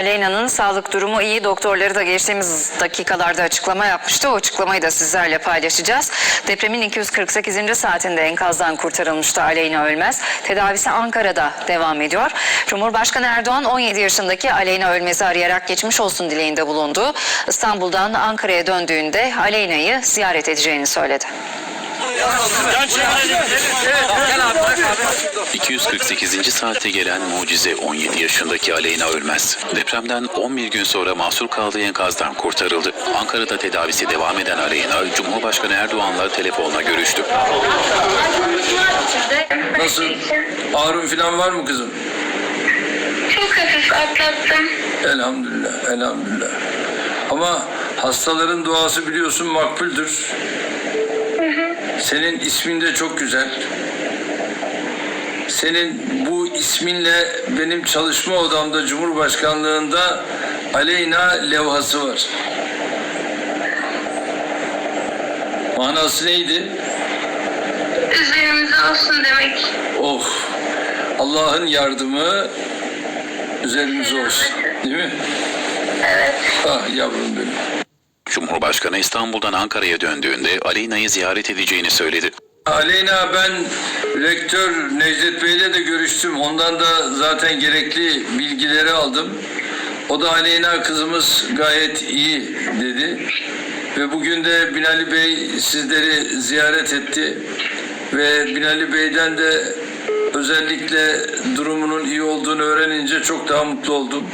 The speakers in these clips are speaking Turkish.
Aleyna'nın sağlık durumu iyi. Doktorları da geçtiğimiz dakikalarda açıklama yapmıştı. O açıklamayı da sizlerle paylaşacağız. Depremin 248. saatinde enkazdan kurtarılmıştı Aleyna Ölmez. Tedavisi Ankara'da devam ediyor. Cumhurbaşkanı Erdoğan 17 yaşındaki Aleyna Ölmez'i arayarak geçmiş olsun dileğinde bulundu. İstanbul'dan Ankara'ya döndüğünde Aleyna'yı ziyaret edeceğini söyledi. 248. saate gelen mucize 17 yaşındaki Aleyna Ölmez. Depremden 11 gün sonra mahsur kaldığı enkazdan kurtarıldı. Ankara'da tedavisi devam eden Aleyna, Cumhurbaşkanı Erdoğan'la telefonla görüştü. Nasıl? Ağrın falan var mı kızım? Çok hafif atlattım. Elhamdülillah, elhamdülillah. Ama hastaların duası biliyorsun makbuldür. Senin ismin de çok güzel. Senin bu isminle benim çalışma odamda Cumhurbaşkanlığında Aleyna levhası var. Manası neydi? Üzerimize olsun demek. Oh! Allah'ın yardımı üzerimize olsun. Değil mi? Evet. Ah yavrum benim. Cumhurbaşkanı İstanbul'dan Ankara'ya döndüğünde Aleyna'yı ziyaret edeceğini söyledi. Aleyna ben rektör Necdet Bey'le de görüştüm. Ondan da zaten gerekli bilgileri aldım. O da Aleyna kızımız gayet iyi dedi. Ve bugün de Binali Bey sizleri ziyaret etti. Ve Binali Bey'den de özellikle durumunun iyi olduğunu öğrenince çok daha mutlu oldum.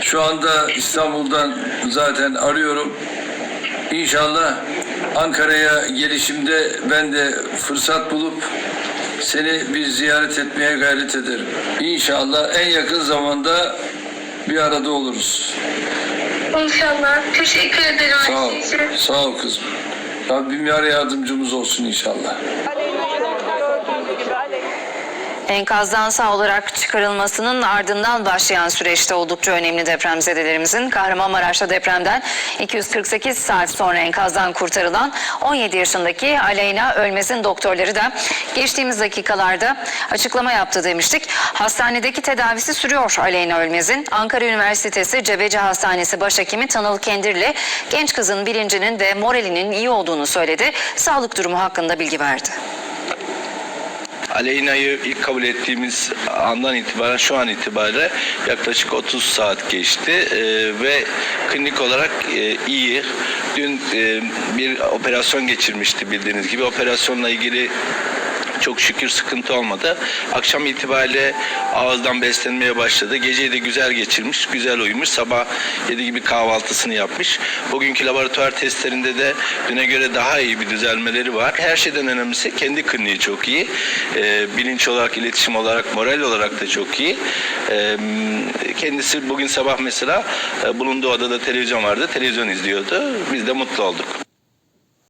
Şu anda İstanbul'dan zaten arıyorum. İnşallah Ankara'ya gelişimde ben de fırsat bulup seni bir ziyaret etmeye gayret ederim. İnşallah en yakın zamanda bir arada oluruz. İnşallah. Teşekkür ederim Sağ ol. Sağ ol kızım. Rabbim yar yardımcımız olsun inşallah. Enkazdan sağ olarak çıkarılmasının ardından başlayan süreçte oldukça önemli depremzedelerimizin Kahramanmaraş'ta depremden 248 saat sonra enkazdan kurtarılan 17 yaşındaki Aleyna Ölmez'in doktorları da geçtiğimiz dakikalarda açıklama yaptı demiştik. Hastanedeki tedavisi sürüyor Aleyna Ölmez'in. Ankara Üniversitesi Cebeci Hastanesi Başhekimi Tanıl Kendirli genç kızın bilincinin ve moralinin iyi olduğunu söyledi. Sağlık durumu hakkında bilgi verdi. Aleyna'yı ilk kabul ettiğimiz andan itibaren şu an itibariyle yaklaşık 30 saat geçti Ee, ve klinik olarak e, iyi. Dün e, bir operasyon geçirmişti bildiğiniz gibi. Operasyonla ilgili çok şükür sıkıntı olmadı. Akşam itibariyle ağızdan beslenmeye başladı. Geceyi de güzel geçirmiş, güzel uyumuş. Sabah 7 gibi kahvaltısını yapmış. Bugünkü laboratuvar testlerinde de düne göre daha iyi bir düzelmeleri var. Her şeyden önemlisi kendi kliniği çok iyi. Ee, bilinç olarak, iletişim olarak, moral olarak da çok iyi. Ee, kendisi bugün sabah mesela e, bulunduğu odada televizyon vardı. Televizyon izliyordu. Biz de mutlu olduk.